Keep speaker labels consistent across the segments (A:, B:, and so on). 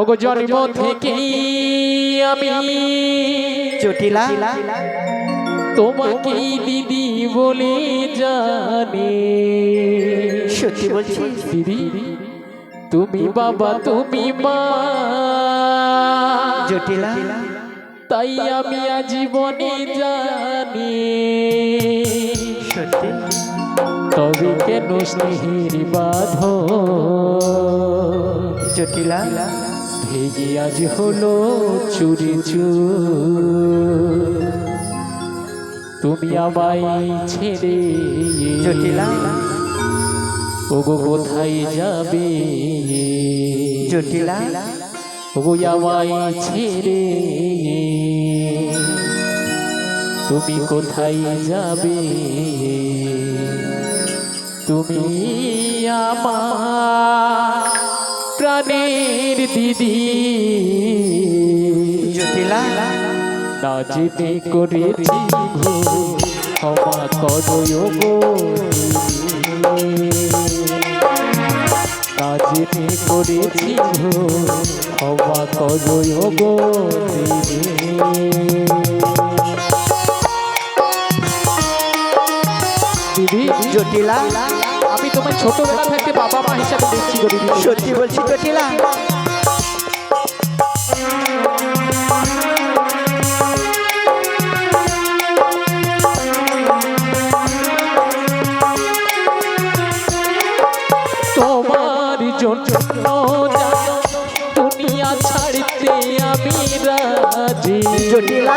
A: ওগো জন্ম থেকে আমি
B: জটিলা।
A: তোমাকে দিদি বলে জানি।
B: সত্যি বলছিস?
A: দিদি তুমি বাবা তুমি মা।
B: জটিলা।
A: তাই আমি আজীবনে জানি।
B: সত্যি।
A: তবে কেন স্নেহের বাধ
B: জটিলা।
A: ভেগে আজ হলো চুরি চুর। তুমি আমায় ছেড়ে
B: জটিলা
A: ওগো কোথায় যাবে?
B: জটিলা
A: ওগো আমায় ছেড়ে। তুমি কোথায় যাবে? তুমি আমার প্রাণের দিদি।
B: জটিলা
A: না করেছি ক্ষমা করো গো। না জেনে করেছি ক্ষমা করো গো। দিদি
B: জটিলা
A: আমি তোমার ছোটবেলা থেকে বাবা মা হিসাবে দেখছি
B: সত্যি বলছি জটিলা
A: তোমার জন্য দুনিয়া ছাড়তে আমি রাজি।
B: জটিলা।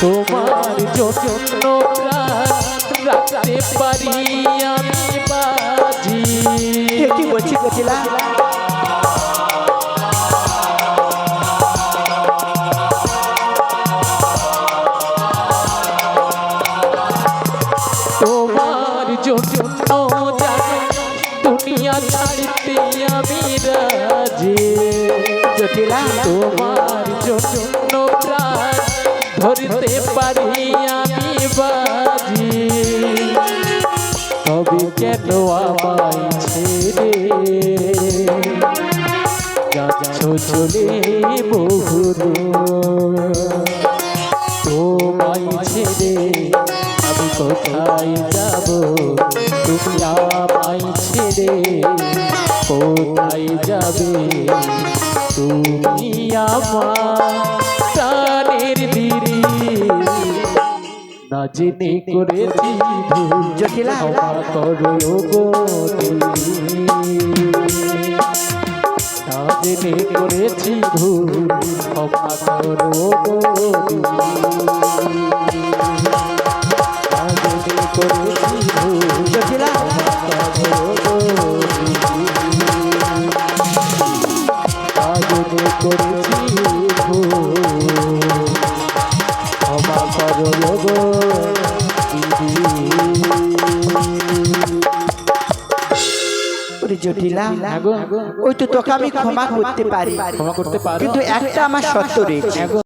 A: তোমার জন্য রাখতে পারি আমি
B: এ কি বলছি জটিলা
A: তোমার জন্য জানো দুনিয়া ছাড়তে আমি রাজি।
B: জটিলা।
A: তোমার জন্য প্রাণ ধরতে পারি আমি বাজি। তবে কেন আমায় ছেড়ে? যাচ্ছ চলে বহুদূর, তোমায় ছেড়ে আমি কোথায় যাব? তুমি আমায় ছেড়ে কোথায় যাবে? তুমি আমার না জেনে করেছি ভুল। ক্ষমা করো গো না জেনে করেছি ভুল ক্ষমা করো গো না জেনে করেছি
B: জটিলা ওই তো তোকে আমি ক্ষমা করতে পারি।
A: ক্ষমা করতে পারি।
B: কিন্তু একটা আমার সত্য রেখে।